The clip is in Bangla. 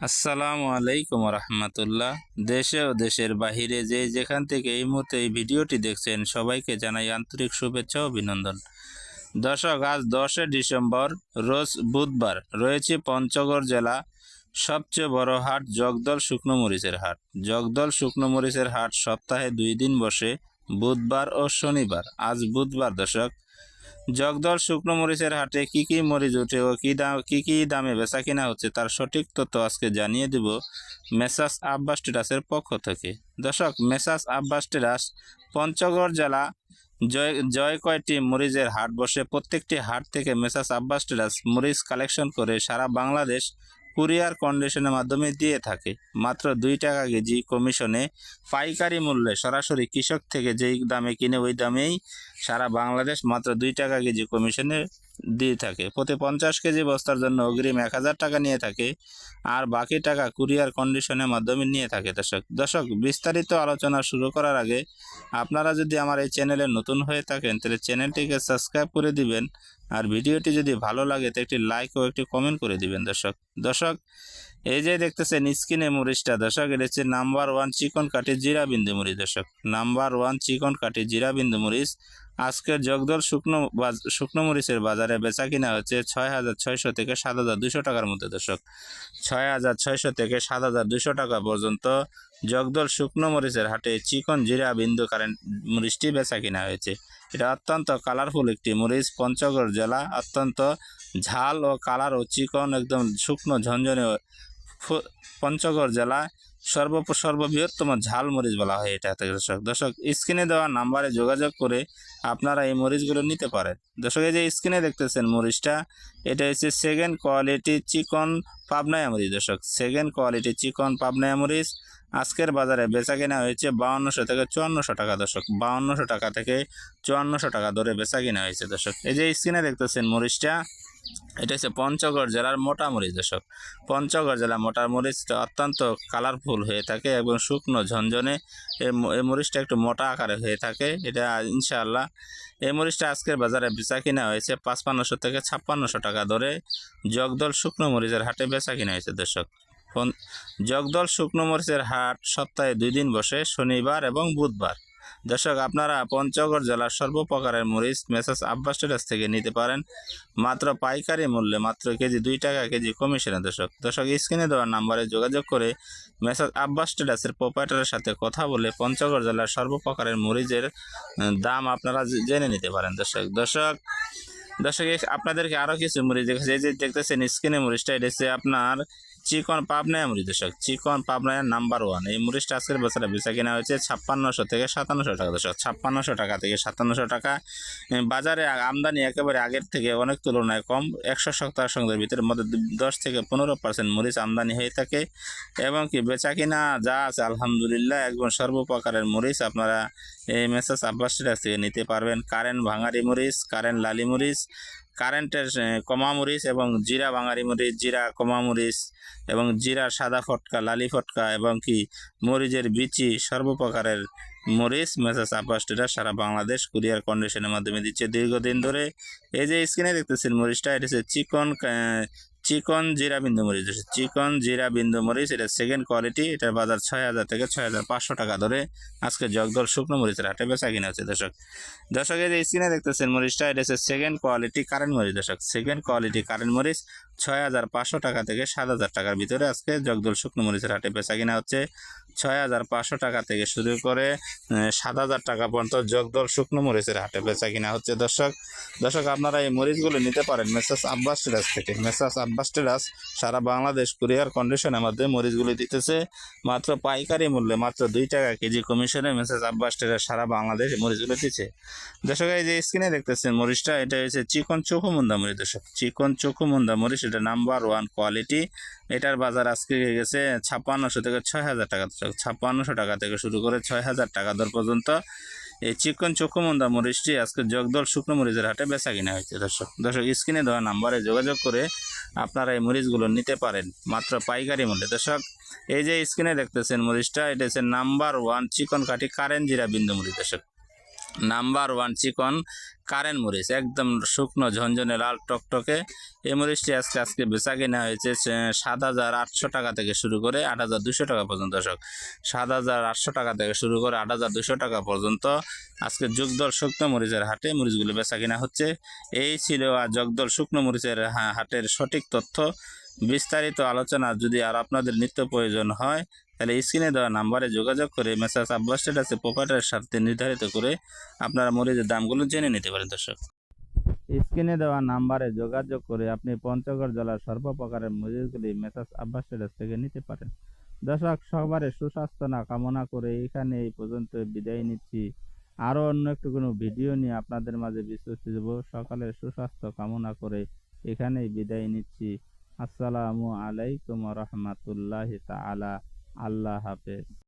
আসসালামু আলাইকুম রহমতুল্লাহ। দেশে ও দেশের বাহিরে যে যেখান থেকে এই মুহূর্তে এই ভিডিওটি দেখছেন, সবাইকে জানাই আন্তরিক শুভেচ্ছা অভিনন্দন। দর্শক, আজ দশে ডিসেম্বর, রোজ বুধবার রয়েছে পঞ্চগড় জেলা সবচেয়ে বড় হাট, জগদল শুকনো মরিচের হাট। জগদল শুকনো মরিচের হাট সপ্তাহে দুই দিন বসে, বুধবার ও শনিবার। আজ বুধবার, দর্শক জগদল শুকনো মরিচের হাটে কি কি মরিচ উঠে ও কী দাম কী কী দামে বেচা কিনা হচ্ছে তার সঠিক তথ্য আজকে জানিয়ে দেব মেসাস আব্বাস টেরাসের পক্ষ থেকে। দর্শক মেসাস আব্বাস টেরাস পঞ্চগড় জেলা জয় জয় কয়টি মরিচের হাট বসে প্রত্যেকটি হাট থেকে মেসাস আব্বাস টেরাস মরিচ কালেকশন করে সারা বাংলাদেশ কুরিয়ার কন্ডিশনের মাধ্যমে দিয়ে থাকে। মাত্র দুই টাকা কেজি কমিশনে পাইকারি মূল্যে সরাসরি কৃষক থেকে যেই দামে কিনে ওই দামেই সারা বাংলাদেশ মাত্র দুই টাকা কেজি কমিশনে দিয়ে থাকে। প্রতি পঞ্চাশ কেজি বস্তার জন্য অগ্রিম এক হাজার টাকা নিয়ে থাকে আর বাকি টাকা কুরিয়ার কন্ডিশনের মাধ্যমে নিয়ে থাকে। দর্শক দর্শক, বিস্তারিত আলোচনা শুরু করার আগে আপনারা যদি আমার এই চ্যানেলে নতুন হয়ে থাকেন, তাহলে চ্যানেলটিকে সাবস্ক্রাইব করে দিবেন আর ভিডিওটি যদি ভালো লাগে তো একটি লাইক ও একটি কমেন্ট করে দিবেন দর্শক। দর্শক, এই যে দেখতেছেন স্ক্রিনে মরিচটা দর্শক, এটা হচ্ছে নাম্বার ওয়ান চিকন কাঠি জিরা বিন্দু মরিচ দর্শক, নাম্বার ওয়ান চিকন কাঠি জিরা বিন্দু মরিচ আজকের জগদল শুকনো শুকনো মরিচের বাজারে বেচা কিনা হচ্ছে ছয় হাজার ছয়শো থেকে সাত হাজার দুশো টাকার মধ্যে দর্শক। ছয় হাজার ছয়শো থেকে সাত হাজার দুশো টাকা পর্যন্ত জগদল শুকনো মরিচের হাটে চিকন জিরা বিন্দু কারেন্ট মরিচটি বেচা কিনা হয়েছে। এটা অত্যন্ত কালারফুল একটি মরিচ, পঞ্চগড় জেলা, অত্যন্ত ঝাল ও কালার ও চিকন, একদম শুকনো ঝনঝনে পঞ্চগড় জেলা। সর্ব ঝাল মরিচ বলা হয় এটা দর্শক দর্শক, স্ক্রিনে দেওয়া নাম্বারে যোগাযোগ করে আপনারা এই মরিচগুলো নিতে পারেন। দর্শক, এই যে স্ক্রিনে দেখতেছেন মরিচটা, এটা হচ্ছে সেকেন্ড কোয়ালিটি চিকন পাবনায়া মরিচ, দর্শক সেকেন্ড কোয়ালিটি চিকন পাবনায়া মরিচ, আজকের বাজারে বেচা কেনা হয়েছে বাউন্নশো থেকে চুয়ান্নশো টাকা, দর্শক, বাউন্নশো টাকা থেকে চুয়ান্নশো টাকা ধরে বেচা কেনা হয়েছে, দর্শক। এই যে স্ক্রিনে দেখতেছেন মরিচটা এটা হচ্ছে পঞ্চগড় জেলার মোটা মরিচ দর্শক। পঞ্চগড় জেলা মোটা মরিচটা অত্যন্ত কালারফুল হয়ে থাকে এবং শুকনো ঝনঝনে। এই মরিচটা একটু মোটা আকারে হয়ে থাকে। এটা ইনশাআল্লাহ। এই মরিচটা আজকের বাজারে বেচা কিনা হয়েছে পাঁচপান্নশো থেকে ছাপ্পান্নশো টাকা ধরে। জগদল শুকনো মরিচের হাটে বেচা কিনা হয়েছে দর্শক। জগদল শুকনো মরিচের হাট সপ্তাহে দুই দিন বসে, শনিবার এবং বুধবার। দর্শক, আপনারা পঞ্চগড় জেলার সর্বপ্রকারের মরিচ, মেসাস, আব্বাস টেরাস থেকে নিতে পারেন। মাত্র পাইকারি মূল্যে মাত্র কেজি দুই টাকা, কেজি কমিশনে দর্শক। দর্শক, স্ক্রিনে দেওয়ার নাম্বারে যোগাযোগ করে মেসাজ আব্বাস টেরাসের প্রোপাইটারের সাথে কথা বলে পঞ্চগড় জেলার সর্বপ্রকারের মরিচের দাম আপনারা জেনে নিতে পারেন দর্শক। দর্শক দর্শক, আপনাদেরকে আরও কিছু মরিচ দেখেছে যে দেখতেছেন, স্ক্রিনে মরিচটা, এটা আপনার চিকন পাবনায় মরিচ দর্শক চিকন পাবনায় নাম্বার ওয়ান এই মরিচটা আজকের বছরে বেচা কেনা হয়েছে ছাপ্পান্নশো থেকে সাতান্নশো টাকা দর্শক ছাপ্পান্নশো টাকা থেকে সাতান্নশো টাকা। বাজারে আমদানি একেবারে আগের থেকে অনেক তুলনায় কম। একশো সপ্তাহ সঙ্গের ভিতরে মধ্যে দশ থেকে পনেরো পার্সেন্ট মরিচ আমদানি হয়ে থাকে এবং কি বেচা কিনা যা আছে, আলহামদুলিল্লাহ, একদম সর্বপ্রকারের মরিচ। আপনারা এই মেসেজ আব্বাসের কাছ থেকে নিতে পারবেন। কারেন্ট ভাঙারি মরিচ, কারেন্ট লালি মরিচ কারেন্টের কমামরিচ কমা মরিচ এবং জিরা বাঙালি মরিচ, জিরা কমামরিচ এবং জিরা সাদা ফটকা, লালি ফটকা এবং কি মরিচের বিচি সর্বপ্রকারের মরিচ মেসেজ আব্বাসটিরা সারা বাংলাদেশ কুরিয়ার কন্ডিশনের মাধ্যমে দিচ্ছে। দীর্ঘদিন ধরে এই যে স্ক্রিনে দেখতেছেন মরিচটা, এটা হচ্ছে চিকন চিকন জিরা বিন্দু মরিচ চিকন জিরা বিন্দু মরিচ, এটা সেকেন্ড কোয়ালিটি এটার বাজার ছয় হাজার থেকে ছয় হাজার পাঁচশো টাকা ধরে আজকে জগদল শুকনো মরিচের হাটে বেচা কিনা হচ্ছে, দর্শক। দর্শক, এই যে স্ক্রিনে দেখতেছেন মরিচটা, এটা হচ্ছে সেকেন্ড কোয়ালিটি কারেন্ট মরিচ, দর্শক। সেকেন্ড কোয়ালিটি কারেন্ট মরিচ ছয় হাজার পাঁচশো টাকা থেকে সাত হাজার টাকার ভিতরে আজকে জগদল শুকনো মরিচের হাটে বেচা কিনা হচ্ছে। ছয় হাজার পাঁচশো টাকা থেকে শুরু করে সাত হাজার টাকা পর্যন্ত জগদল শুকনো মরিচের হাটে বেচা কিনা হচ্ছে। দর্শক দর্শক, আপনারা এই মরিচগুলো নিতে পারেন মেসাস আব্বাস টেরাস থেকে। মেসাস আব্বাস টেরাস সারা বাংলাদেশ কুরিয়ার কন্ডিশনের মধ্যে মরিচগুলি দিতেছে। মাত্র পাইকারি মূল্যে মাত্র দুই টাকা কেজি কমিশনে মেসাস আব্বাস টেরাস সারা বাংলাদেশ মরিচগুলো দিচ্ছে। দর্শক, এই যে স্ক্রিনে দেখতেছেন মরিচটা, এটা হচ্ছে চিকন চোখুমুন্দা মরিচ। দর্শক, চিকন চোখুমুন্দা মরিচ এটা নাম্বার ওয়ান কোয়ালিটি এটার বাজার আজকে হয়ে গেছে ছাপ্পান্নশো থেকে ছয় হাজার টাকা ছাপ্পান্নশো টাকা থেকে শুরু করে ছয় হাজার টাকা দর পর্যন্ত। এই চিকন চক্ষুমন্দা মরিচটি আজকে জগদল শুকনো মরিচের হাটে বেচা কিনা হয়েছে দর্শক। দর্শক, স্ক্রিনে দেওয়া নাম্বারে যোগাযোগ করে আপনারা এই মরিচগুলো নিতে পারেন, মাত্র পাইকারি মূল্যে। দর্শক, এই যে স্ক্রিনে দেখতেছেন মরিচটা, এটা হচ্ছে নাম্বার ওয়ান চিকন কাঠি কারেন্ট জিরা বিন্দু মরিচ দর্শক। নাম্বার ওয়ান চিকন কারেন্ট মরিচ, একদম শুকনো ঝনঝনে লাল টকটকে। এই মরিচটি আজকে আজকে বেচা কেনা হয়েছে সাত হাজার আটশো টাকা থেকে শুরু করে আট হাজার দুশো টাকা পর্যন্ত দর্শক। সাত হাজার আটশো টাকা থেকে শুরু করে আট হাজার দুশো টাকা পর্যন্ত আজকে যুগদল শুকনো মরিচের হাটে মরিচগুলো বেচা কেনা হচ্ছে। এই ছিল আর জগদল শুকনো মরিচের হাটের সঠিক তথ্য। বিস্তারিত আলোচনা যদি আর আপনাদের নিত্য প্রয়োজন হয়, তাহলে স্ক্রিনে দেওয়া নাম্বারে যোগাযোগ করে মেসাজ আব্বাস স্ট্যাটাসে প্রোপাইটারের সাথে নির্ধারিত করে আপনারা মরিচের দামগুলো জেনে নিতে পারেন, দর্শক। স্ক্রিনে দেওয়া নাম্বারে যোগাযোগ করে আপনি পঞ্চগড় জেলার সর্বপ্রকারের মরিচগুলি মেসাজ আব্বাস থেকে নিতে পারেন। দর্শক, সবারে সুস্বাস্থ্য না, কামনা করে এখানে এই পর্যন্ত বিদায় নিচ্ছি। আরও অন্য একটু কোনো ভিডিও নিয়ে আপনাদের মাঝে বিশ্বস্ত দেব সকালের সুস্বাস্থ্য কামনা করে এখানেই বিদায় নিচ্ছি। আসসালামু আলাইকুম রহমতুল্লাহ তালা আল্লাহ হাফেজ।